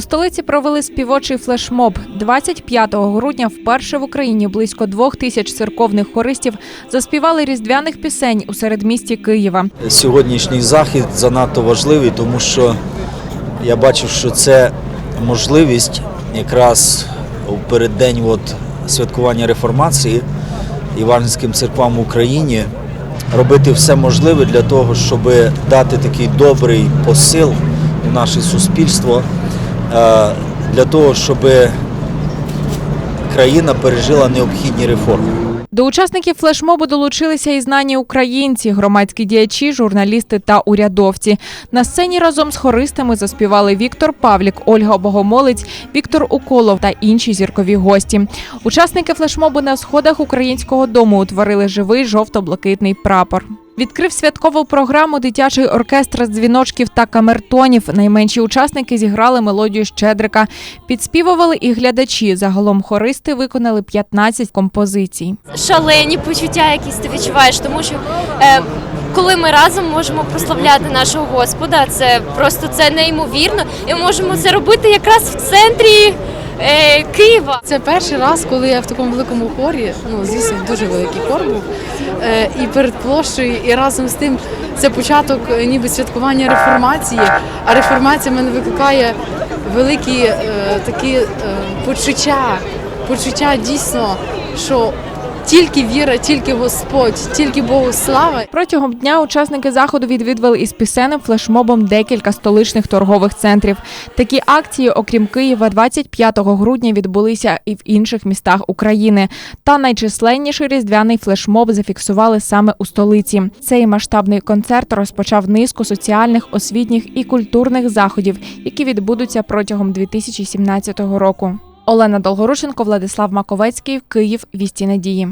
Столиці провели співочий флешмоб. 25 грудня вперше в Україні близько двох тисяч церковних хористів заспівали різдвяних пісень у середмісті Києва. Сьогоднішній захід занадто важливий, тому що я бачив, що це можливість якраз у переддень от святкування реформації Іванським церквам в Україні робити все можливе для того, щоб дати такий добрий посил у наше суспільство, для того, щоб країна пережила необхідні реформи. До учасників флешмобу долучилися і знані українці, громадські діячі, журналісти та урядовці. На сцені разом з хористами заспівали Віктор Павлік, Ольга Богомолець, Віктор Уколов та інші зіркові гості. Учасники флешмобу на сходах українського дому утворили живий жовто-блакитний прапор. Відкрив святкову програму дитячий оркестр з дзвіночків та камертонів. Найменші учасники зіграли мелодію Щедрика. Підспівували і глядачі. Загалом хористи виконали 15 композицій. шалені почуття, якісь ти відчуваєш, тому що е, коли ми разом можемо прославляти нашого Господа, це просто це неймовірно, і ми можемо це робити якраз в центрі е, Києва. Це перший раз, коли я в такому великому хорі, ну звісно, дуже великий хор був, е, і перед площею, і разом з тим це початок е, ніби святкування реформації. А реформація мене викликає великі е, такі е, почуття, почуття дійсно, що тільки віра, тільки Господь, тільки Богу слава. Протягом дня учасники заходу відвідували із пісенним флешмобом декілька столичних торгових центрів. Такі акції, окрім Києва, 25 грудня відбулися і в інших містах України. Та найчисленніший різдвяний флешмоб зафіксували саме у столиці. Цей масштабний концерт розпочав низку соціальних, освітніх і культурних заходів, які відбудуться протягом 2017 року. Олена Долгорушенко, Владислав Маковецький, Київ. Вісті надії.